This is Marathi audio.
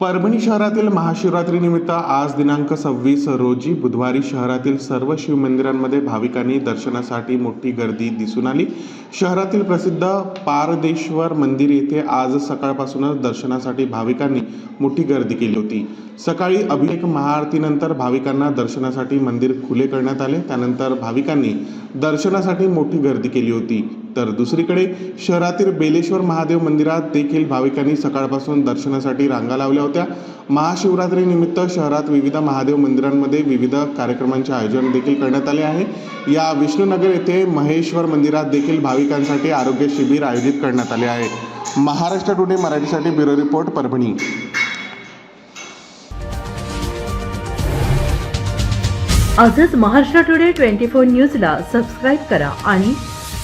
परभणी शहरातील महाशिवरात्रीनिमित्त आज दिनांक सव्वीस रोजी बुधवारी शहरातील सर्व शिवमंदिरांमध्ये भाविकांनी दर्शनासाठी मोठी गर्दी दिसून आली. शहरातील प्रसिद्ध पारदेश्वर मंदिर येथे आज सकाळपासूनच दर्शनासाठी भाविकांनी मोठी गर्दी केली होती. सकाळी अभिषेक महाआरतीनंतर भाविकांना दर्शनासाठी मंदिर खुले करण्यात आले. त्यानंतर भाविकांनी दर्शनासाठी मोठी गर्दी केली होती. तर दुसरीकडे शहरातील बेलेश्वर महादेव मंदिरात देखील भाविकांनी सकाळपासून दर्शनासाठी रांगा लावल्या होत्या. महाशिवरात्रीनिमित्त शहरात विविध महादेव मंदिरांमध्ये विविध कार्यक्रमांचे आयोजन देखील करण्यात आले आहे. या विष्णुनगर येथे महेश्वर मंदिरात देखील भाविकांसाठी आरोग्य शिबिर आयोजित करण्यात आले आहे. महाराष्ट्र टुडे मराठीसाठी ब्युरो रिपोर्ट परभणी. आजच महाराष्ट्र टुडे ट्वेंटी फोर न्यूजला सबस्क्राईब करा आणि